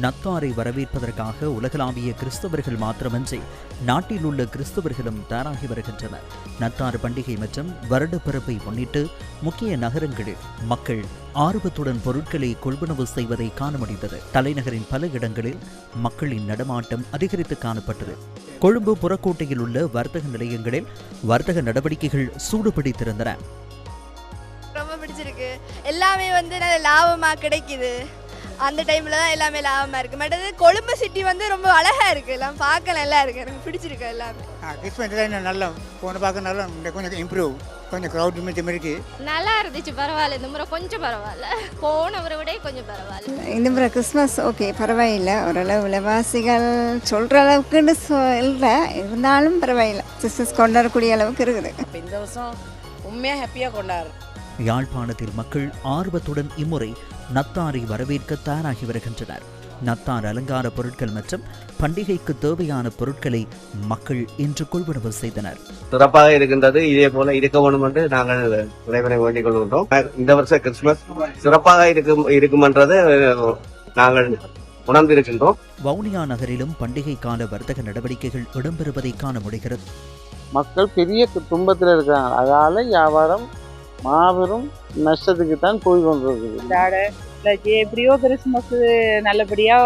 நத்தாரை வரவேற்பதற்காக உலகளாவிய கிறிஸ்தவர்கள் மாத்திரமன்றி நாட்டில் உள்ள கிறிஸ்தவர்களும் தயாராகி வருகின்றனர். நத்தார் பண்டிகை மற்றும் வருடப்பிறப்பை முன்னிட்டு முக்கிய நகரங்களில் மக்கள் ஆர்வத்துடன் பொருட்களை கொள்வனவு செய்வதை காண முடிந்தது தலைநகரின் பல இடங்களில் மக்களின் நடமாட்டம் அதிகரித்து காணப்பட்டது. கொழும்பு புறக்கோட்டையில் உள்ள வர்த்தக நிலையங்களில் வர்த்தக நடவடிக்கைகள் சூடுபிடித்திருந்தன. ரொம்ப பிடிச்சிருக்கு. எல்லாமே வந்து நல்ல லாபமாக கிடைக்குது. அந்த டைமில் தான் எல்லாமே லாபமாக இருக்குது மற்றது கொழும்பு சிட்டி வந்து ரொம்ப அழகாக இருக்குது எல்லாம் பார்க்க நல்லா இருக்குது எனக்கு பிடிச்சிருக்கு எல்லாமே. கிறிஸ்மஸ் இன்னும் நல்லா போன பார்க்க நல்லா கொஞ்சம் இம்ப்ரூவ் கொஞ்சம் க்ரௌட் மிச்சம் இருக்கு. நல்லா இருந்துச்சு. பரவாயில்ல. இந்த முறை கொஞ்சம் பரவாயில்ல. போனவரை விட கொஞ்சம் பரவாயில்ல. இந்த முறை கிறிஸ்மஸ் ஓகே பரவாயில்லை. ஓரளவு விலைவாசிகள் சொல்கிற அளவுக்குன்னு இல்லை இருந்தாலும் பரவாயில்லை. கிறிஸ்மஸ் கொண்டாடக்கூடிய அளவுக்கு இருக்குது. அப்ப இந்த வருஷம் உண்மையாக ஹாப்பியாக கொண்டாடுறோம் யாழ்ப்பாணத்தில் மக்கள் ஆர்வத்துடன் இம்முறை நத்தாரை வரவேற்க தயாராகி வருகின்றனர். நத்தார் அலங்கார பொருட்கள் மற்றும் பண்டிகைக்கு தேவையான பொருட்களை மக்கள் இன்று கொள்வனவு செய்தனர். சிறப்பாக இருக்கின்றது. இதே போல இருக்க வேண்டும் என்று நாங்கள் இறைவனை வேண்டிக் கொள்கின்றோம். இந்த வருஷம் கிறிஸ்துமஸ் சிறப்பாக இருக்கும் இருக்குமென்றது நாங்கள் உணர்ந்திருக்கின்றோம். வவுனியா நகரிலும் பண்டிகை கால வர்த்தக நடவடிக்கைகள் இடம்பெறுவதை காண முடிகிறது. மக்கள் பெரிய துன்பத்தில் இருக்கிறாங்க அதால வியாபாரம் மாபெரும் நஷ்டத்துக்கு தான் போய் கொண்டிருக்குது. எப்படியோ கிறிஸ்மஸ் நல்லபடியா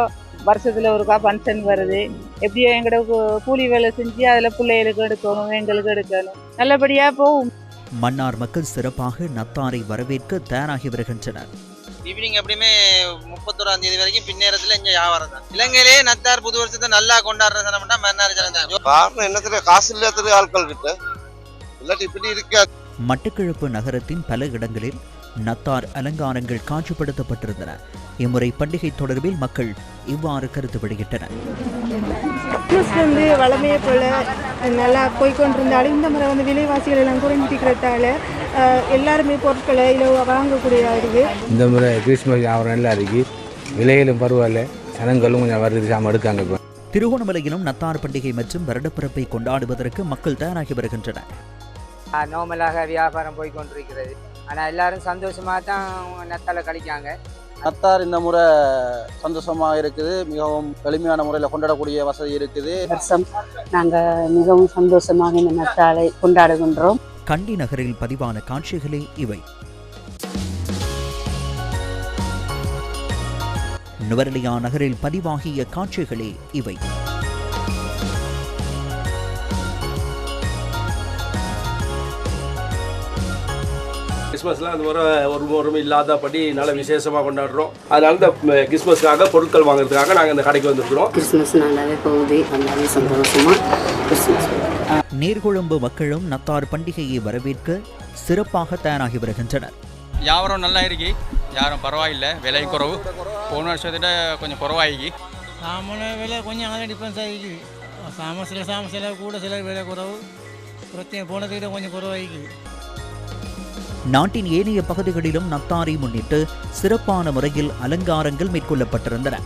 வருஷத்துல ஒருக்கா ஃபங்க்ஷன் வருது. எப்படியோ எங்களோட கூலி வேலை செஞ்சு அதுல பிள்ளைகளுக்கு எடுக்கணும் எங்களுக்கு எடுக்கணும். நல்லபடியா போகும். மன்னார் மக்கள் சிறப்பாக நத்தாரை வரவேற்க தயாராகி வருகின்றனர். ஈவினிங் எப்படியுமே முப்பத்தோராம் தேதி வரைக்கும் பின்னேரத்துல இங்க வியாபாரம் தான். இலங்கையிலேயே நத்தார் புது வருஷத்தை நல்லா கொண்டாடுற சனம்னா மன்னார் ஜனம் தான் காரணம் என்னத்துல காசு இல்லாத ஆட்கள் கிட்ட. இல்லாட்டி இப்படி இருக்க மட்டக்களப்பு நகரத்தின் பல இடங்களில் நத்தார் அலங்காரங்கள் காட்சிப்படுத்தப்பட்டிருந்தன. இம்முறை பண்டிகை தொடர்பில் மக்கள் இவ்வாறு கருத்து வெளியிட்டனர். கிறிஸ்மஸ் வந்து வளமையை போல நல்லா போய்கொண்டிருந்தாலும் இந்த முறை வந்து விலைவாசிகள் எல்லாம் குறைஞ்சிருக்கிறதால அஹ், எல்லாருமே பொருட்களை இலவ வாங்கக்கூடியதா இருக்கு இந்த முறை கிறிஸ்மஸ் வியாபாரம் நல்லா இருக்கு. விலைகளும் பரவாயில்ல ஜனங்களும் கொஞ்சம் வருது சாம எடுக்காங்க இப்போ. திருகோணமலையிலும் நத்தார் பண்டிகை மற்றும் வருடப்பிறப்பை கொண்டாடுவதற்கு மக்கள் தயாராகி வருகின்றனர். நார்மலாக வியாபாரம் போய் கொண்டிருக்கிறது ஆனால் எல்லாரும் சந்தோஷமாக தான் நத்தால கழிக்காங்க. நத்தார் இந்த முறை சந்தோஷமாக இருக்குது. மிகவும் எளிமையான முறையில் கொண்டாடக்கூடிய வசதி இருக்குது. வருஷம் நாங்க மிகவும் சந்தோஷமாக இந்த நத்தாலை கொண்டாடுகின்றோம். கண்டி நகரில் பதிவான காட்சிகளே இவை. நுவரெலியா நகரில் பதிவாகிய காட்சிகளே இவை. கிறிஸ்மஸ்லாம் அந்த முறை ஒரு முறை இல்லாதபடி நல்ல விசேஷமா கொண்டாடுறோம். அதனால இந்த கிறிஸ்மஸ்க்காக பொருட்கள் வாங்குறதுக்காக நாங்கள் இந்த கடைக்கு வந்திருக்கிறோம். கிறிஸ்மஸ் நல்லாவே போகுது. நல்லாவே சந்தோஷமா கிறிஸ்மஸ் நீர்கொழும்பு மக்களும் நத்தார் பண்டிகையை வரவேற்க சிறப்பாக தயாராகி வருகின்றனர். வியாபாரம் நல்லா இருக்கு யாரும் பரவாயில்லை. விலையும் குறவு. போன வருஷத்தை கொஞ்சம் குறவாகி சாமான விலை கொஞ்சம் அங்கே டிஃப்ரென்ஸ் ஆகிக்கு சாம சில சாம சில கூட சில விலை குறவு. பிரச்சனை போனதை விட கொஞ்சம் குறவாகிக்கு நாட்டின் ஏனைய பகுதிகளிலும் நத்தாரை முன்னிட்டு சிறப்பான முறையில் அலங்காரங்கள் மேற்கொள்ளப்பட்டிருந்தன.